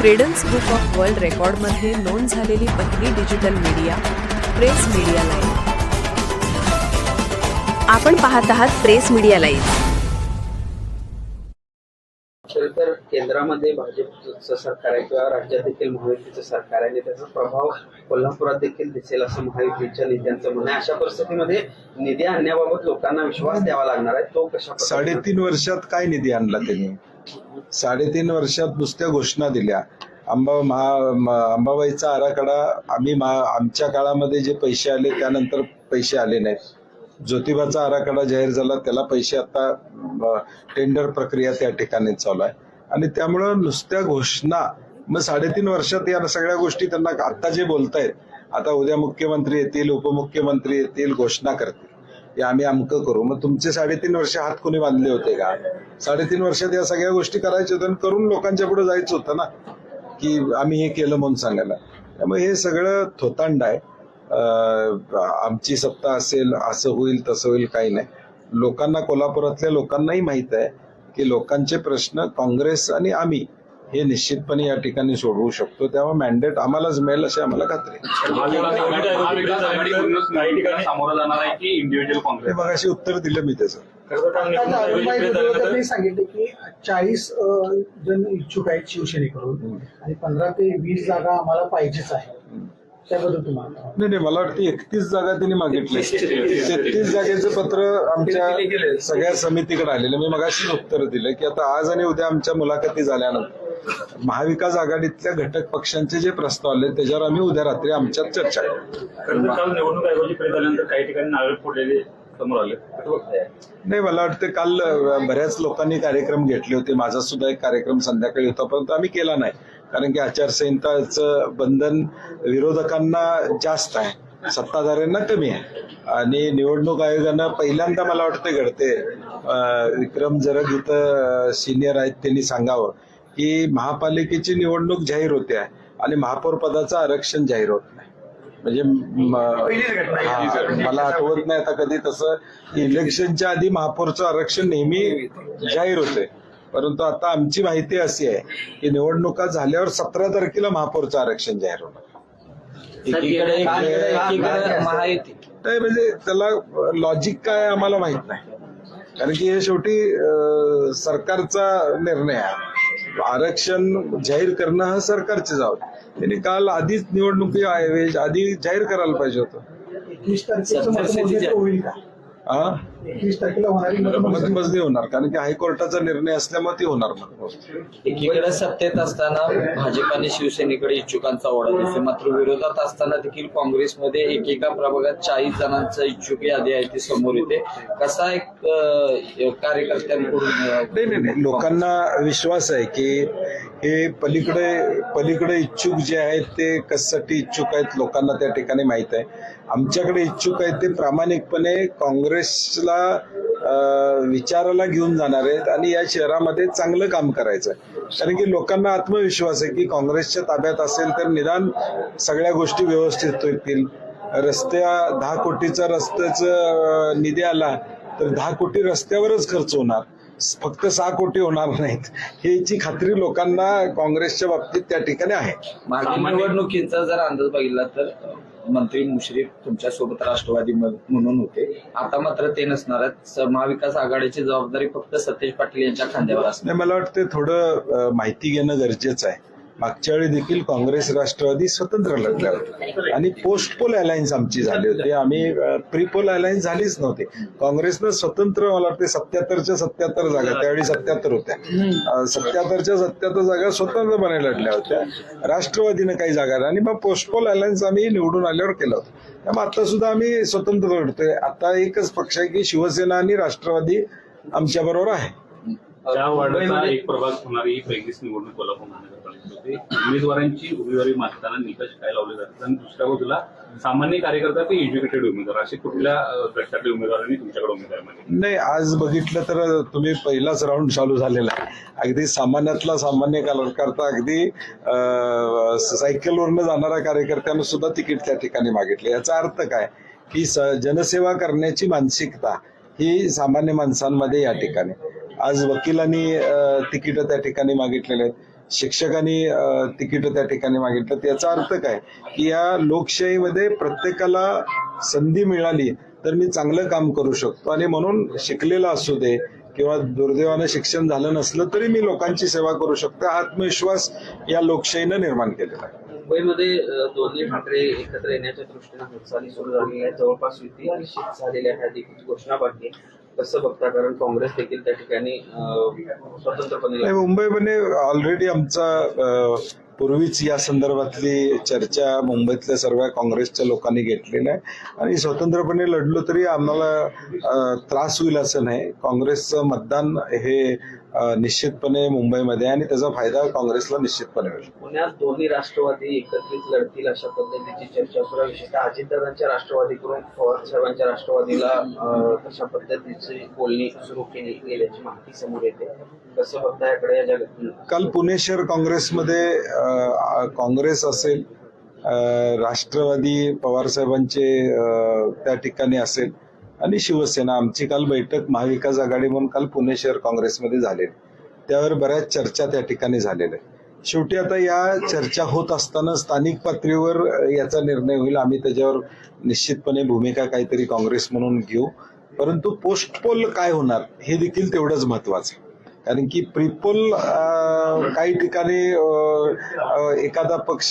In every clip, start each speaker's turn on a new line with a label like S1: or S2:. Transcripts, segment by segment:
S1: Credence book of world रेकॉर्डमध्ये नोंद झालेली पहिली digital media press media live आपण पाहत आहात प्रेस मीडिया लाईव्ह
S2: खरं तर केंद्रामध्ये भाजपचं सरकार आहे किंवा राज्यात देखील महायुतीचं सरकार आहे आणि त्याचा प्रभाव कोल्हापुरात देखील दिसेल असं महायुतीच्या नेत्यांचं म्हणणं आहे. अशा परिस्थितीमध्ये निधी आणण्याबाबत लोकांना विश्वास द्यावा लागणार आहे. तो कशा
S3: साडेतीन वर्षात काय निधी आणला त्यांनी? साडेतीन वर्षात नुसत्या घोषणा दिल्या. अंबा महा अंबाबाईचा आराखडा आम्ही महा आमच्या काळामध्ये जे पैसे आले त्यानंतर पैसे आले नाहीत. ज्योतिबाचा आराखडा जाहीर झाला त्याला पैसे आता टेंडर प्रक्रिया त्या ठिकाणी चालू आहे. आणि त्यामुळं नुसत्या घोषणा मग साडेतीन वर्षात या सगळ्या गोष्टी त्यांना आता जे बोलतायत आता उद्या मुख्यमंत्री येतील उपमुख्यमंत्री येतील घोषणा करतील. की आम्ही अमकं करू. मग तुमचे साडेतीन वर्ष हात कोणी बांधले होते का? साडेतीन वर्षात या सगळ्या गोष्टी करायच्या होत्या आणि करून लोकांच्या पुढे जायचं होतं ना की आम्ही हे केलं म्हणून सांगायला. त्यामुळे हे सगळं थोतांड आहे. आमची सत्ता असेल असं होईल तसं होईल काही नाही. लोकांना कोल्हापुरातल्या लोकांनाही माहीत आहे की लोकांचे प्रश्न काँग्रेस आणि आम्ही हे निश्चितपणे या ठिकाणी सोडवू शकतो. तेव्हा मॅन्डेट आम्हालाच मिळेल अशी आम्हाला खात्री मगाशी उत्तर दिलं मी त्याचं.
S4: सांगितले की चाळीस जण इच्छुक आहेत शिवसेनेकडून आणि पंधरा ते वीस जागा आम्हाला पाहिजेच आहे त्याबद्दल तुम्हाला
S3: नाही नाही मला वाटतं एकतीस जागा त्यांनी मागितली. तेहतीस जागेचं पत्र आमच्या सगळ्या समितीकडे आलेलं. मी मगाशीच उत्तर दिलं की आता आज आणि उद्या आमच्या मुलाखती झाल्यानंतर महाविकास आघाडीतल्या घटक पक्षांचे जे प्रस्ताव आले त्याच्यावर आम्ही उद्या रात्री आमच्यात चर्चा करू.
S5: निवडणूक आयोगाची काही ठिकाणी नारळ फोडलेले समोर आले.
S3: नाही मला वाटतं काल बऱ्याच लोकांनी कार्यक्रम घेतले होते. माझा सुद्धा एक कार्यक्रम संध्याकाळी होता परंतु आम्ही केला नाही. कारण की आचारसंहिताचं बंधन विरोधकांना जास्त आहे. सत्ताधाऱ्यांना कमी आहे. आणि निवडणूक आयोगानं पहिल्यांदा मला वाटतं घडते. विक्रम जरग इथं सिनियर आहेत त्यांनी सांगावं. की महापालिकेची निवडणूक जाहीर होते आहे आणि महापौर पदाचं आरक्षण जाहीर होत नाही. म्हणजे मला आठवत नाही आता कधी तसं. इलेक्शनच्या आधी महापौरचं आरक्षण नेहमी जाहीर होते. परंतु आता आमची माहिती अशी आहे की निवडणुका झाल्यावर सतरा तारखेला महापौरचं आरक्षण जाहीर होणार. नाही म्हणजे त्याला लॉजिक काय आम्हाला माहीत नाही. कारण की हे शेवटी सरकारचा निर्णय आहे. आरक्षण जाहीर करणं हा सरकारची जबाबदारी त्यांनी काल आधीच निवडणुकी आहे आधी जाहीर करायला पाहिजे होतं. हा
S4: एकवीस तारखेला होणारी मतमोजणी
S3: मतमजनी होणार? कारण की हायकोर्टाचा निर्णय असल्यामुळे ती होणार मतमोजणी
S6: एकीकडे सत्तेत असताना भाजप आणि शिवसेनेकडे इच्छुकांचा ओढा दिसतो मात्र विरोधात असताना देखील काँग्रेसमध्ये एकेका प्रभागात चाळीस जणांचा इच्छुक यादी आहे ती समोर येते. कसा एक अं, कार्यकर्त्यांकडून
S3: नाही नाही नाही. लोकांना विश्वास आहे की हे पलीकडे पलीकडे इच्छुक जे आहेत ते कशासाठी इच्छुक आहेत लोकांना त्या ठिकाणी माहीत आहे. आमच्याकडे इच्छुक आहेत ते प्रामाणिकपणे काँग्रेसला अं, विचाराला घेऊन जाणार आहेत आणि या शहरामध्ये चांगलं काम करायचं आहे कारण की लोकांना आत्मविश्वास आहे की काँग्रेसच्या ताब्यात असेल तर निदान सगळ्या गोष्टी व्यवस्थित होतील. रस्त्या दहा कोटीचा रस्त्याचा निधी आला तर दहा कोटी रस्त्यावरच खर्च होणार. फक्त सहा कोटी होणार नाहीत. ह्याची खात्री लोकांना काँग्रेसच्या बाबतीत त्या ठिकाणी आहे.
S6: मागील निवडणुकीचा जर अंदाज बघितला तर मंत्री मुश्रीफ तुमच्यासोबत राष्ट्रवादी म्हणून होते. आता मात्र ते नसणार आहेत. महाविकास आघाडीची जबाबदारी फक्त सतेज पाटील यांच्या खांद्यावर असणार.
S3: मला वाटतं थोडं माहिती घेणं गरजेचं आहे. मागच्या वेळी देखील काँग्रेस राष्ट्रवादी स्वतंत्र लढल्या होत्या आणि पोस्ट पोल अलायन्स आमची झाली होती. आम्ही प्री पोल अलायन्स झालीच नव्हती. काँग्रेसनं स्वतंत्र मला वाटते सत्याहत्तरच्या सत्याहत्तर जागा त्यावेळी सत्याहत्तर होत्या. सत्याहत्तरच्या सत्याहत्तर जागा स्वतंत्रपणे लढल्या होत्या. राष्ट्रवादीनं काही जागा आणि मग पोस्ट पोल अलायन्स आम्ही निवडून आल्यावर केलं होतं. त्यामुळे आता सुद्धा आम्ही स्वतंत्र लढतोय. आता एकच पक्ष आहे की शिवसेना आणि राष्ट्रवादी आमच्या बरोबर आहे.
S5: त्या वार्डाचा एक प्रभाग होणारी ही पहिलीच निवडणूक कोल्हापूर महानगरपालिकेत होती उमेदवारांची उमेदवारी मागताना निकष काय लावले जातात? आणि दुसऱ्या बाजूला सामान्य कार्यकर्ता ते एज्युकेटेड उमेदवार असे कुठल्या गटातले उमेदवारांनी तुमच्याकडे उमेदवार मागितले?
S3: नाही आज बघितलं तर तुम्ही पहिलाच राऊंड चालू झालेला आहे. अगदी सामान्यातला सामान्य कार्यकर्ता अगदी अं, सायकलवरनं जाणाऱ्या कार्यकर्त्यांना सुद्धा तिकीट त्या ठिकाणी मागितले. याचा अर्थ काय? की जनसेवा करण्याची मानसिकता ही सामान्य माणसांमध्ये या ठिकाणी. आज वकिलांनी तिकीट त्या ठिकाणी मागितलेले आहेत. शिक्षकांनी तिकीटं तिकीट त्या ठिकाणी मागितलं याचा अर्थ काय? की या लोकशाहीमध्ये प्रत्येकाला संधी मिळाली तर मी चांगलं काम करू शकतो. आणि म्हणून शिकलेला असू दे किंवा दुर्दैवानं शिक्षण झालं नसलं तरी मी लोकांची सेवा करू शकतो. आत्मविश्वास या लोकशाहीनं निर्माण केलेला आहे.
S2: मुंबईमध्ये दोन्ही ठाकरे एकत्र येण्याच्या दृष्टीनं हालचाली सुरू झालेल्या आहेत. जवळपास युती निश्चित झालेल्या आहेत देखील घोषणा बाकी कसं बघता कारण काँग्रेस देखील त्या ठिकाणी स्वतंत्रपणे
S3: मुंबईमध्ये ऑलरेडी आमचा पूर्वीच या संदर्भातली चर्चा मुंबईतल्या सर्व काँग्रेसच्या लोकांनी घेतलेली आहे आणि स्वतंत्रपणे लढलो तरी आम्हाला त्रास होईल असं नाही. काँग्रेसचं मतदान हे निश्चितपणे मुंबईमध्ये आणि त्याचा फायदा काँग्रेसला निश्चितपणे होईल.
S2: पुण्यात दोन्ही राष्ट्रवादी एकत्रित लढतील अशा पद्धतीची चर्चा सुरू विशेषतः अजितदादांच्या राष्ट्रवादीकडून पवार साहेबांच्या राष्ट्रवादीला तशा पद्धतीची बोलणी सुरू केली गेल्याची माहिती समोर येते. कसं बघता याकडे या
S3: काल पुणे शहर काँग्रेसमध्ये काँग्रेस असेल राष्ट्रवादी पवारसाहेबांचे त्या ठिकाणी असेल आणि शिवसेना. आमची काल बैठक महाविकास आघाडी म्हणून काल पुणे शहर काँग्रेसमध्ये झालेली. त्यावर बऱ्याच चर्चा त्या ठिकाणी झालेल्या आहेत. शेवटी आता या चर्चा होत असताना स्थानिक पातळीवर याचा निर्णय होईल. आम्ही त्याच्यावर निश्चितपणे भूमिका काहीतरी काँग्रेस म्हणून घेऊ. परंतु पोस्ट पोल काय होणार हे देखील तेवढंच महत्वाचं आहे. कारण की प्रिपोल काही ठिकाणी एखादा पक्ष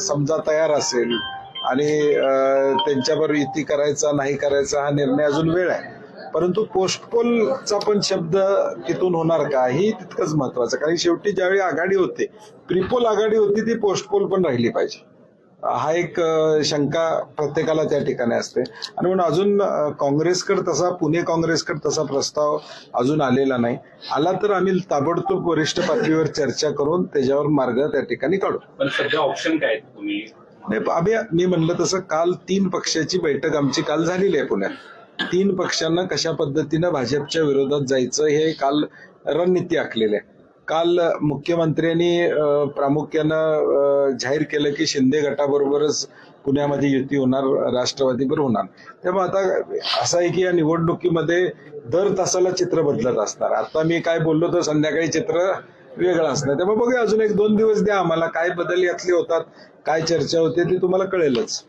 S3: समजा तयार असेल आणि त्यांच्यावर त्यांच्याबरोबर युती करायचा नाही करायचा हा निर्णय अजून वेळ आहे. परंतु पोस्टपोलचा पण शब्द तिथून होणार का? ही तितकंच महत्वाचं कारण शेवटी ज्यावेळी आघाडी होते प्रिपोल आघाडी होती ती पोस्टपोल पण राहिली पाहिजे. हा एक शंका प्रत्येकाला त्या ठिकाणी असते. आणि म्हणून अजून काँग्रेसकडे तसा पुणे काँग्रेसकडे तसा प्रस्ताव अजून आलेला नाही. आला तर आम्ही ताबडतोब वरिष्ठ पातळीवर चर्चा करून त्याच्यावर मार्ग त्या ठिकाणी काढू.
S5: पण सध्या ऑप्शन काय तुम्ही?
S3: नाही आम्ही मी म्हणलं तसं काल तीन पक्षाची बैठक आमची काल झालेली आहे पुण्यात. तीन पक्षांना कशा पद्धतीनं भाजपच्या विरोधात जायचं हे काल रणनीती आखलेली आहे. काल मुख्यमंत्र्यांनी प्रामुख्यानं जाहीर केलं की शिंदे गटाबरोबरच पुण्यामध्ये युती होणार राष्ट्रवादीवर होणार. त्यामुळे आता असं आहे की या निवडणुकीमध्ये दर तासाला चित्र बदलत असणार. आता मी काय बोललो तर संध्याकाळी चित्र वेगळं असणार. त्यामुळे बघूया अजून एक दोन दिवस द्या आम्हाला. काय बदल यातले होतात काय चर्चा होते ती तुम्हाला कळेलच.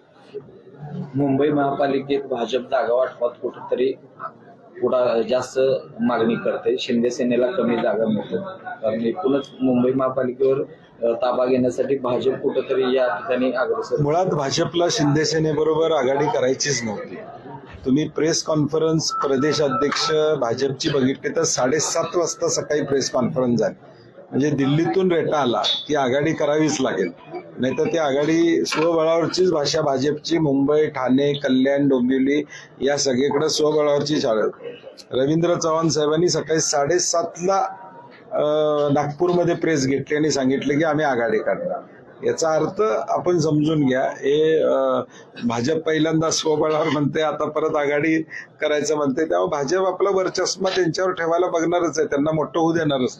S6: मुंबई महापालिकेत भाजप जागा वाटपात कुठेतरी पुढा जास्त मागणी करते. शिंदे सेनेला कमी जागा मिळतात कारण एकूणच मुंबई महापालिकेवर ताबा घेण्यासाठी भाजप कुठंतरी या ठिकाणी अग्रसर
S3: मुळात भाजपला शिंदे सेनेबरोबर आघाडी करायचीच नव्हती. तुम्ही प्रेस कॉन्फरन्स प्रदेश अध्यक्ष भाजपची बघितली तर साडेसात वाजता सकाळी प्रेस कॉन्फरन्स झाली. म्हणजे दिल्लीतून रेटा आला की आघाडी करावीच लागेल. नाहीतर ती आघाडी स्वबळावरचीच भाषा भाजपची मुंबई ठाणे कल्याण डोंबिवली या सगळीकडे स्वबळावरची चालत रवींद्र चव्हाण साहेबांनी सकाळी साडेसातला नागपूरमध्ये प्रेस घेतली आणि सांगितले की आम्ही आघाडी काढणार याचा अर्थ आपण समजून घ्या हे भाजप पहिल्यांदा स्वबळावर म्हणते आता परत आघाडी करायचं म्हणते तेव्हा भाजप आपला वर्चस्व त्यांच्यावर ठेवायला बघणारच आहे त्यांना मोठं होऊ देणारच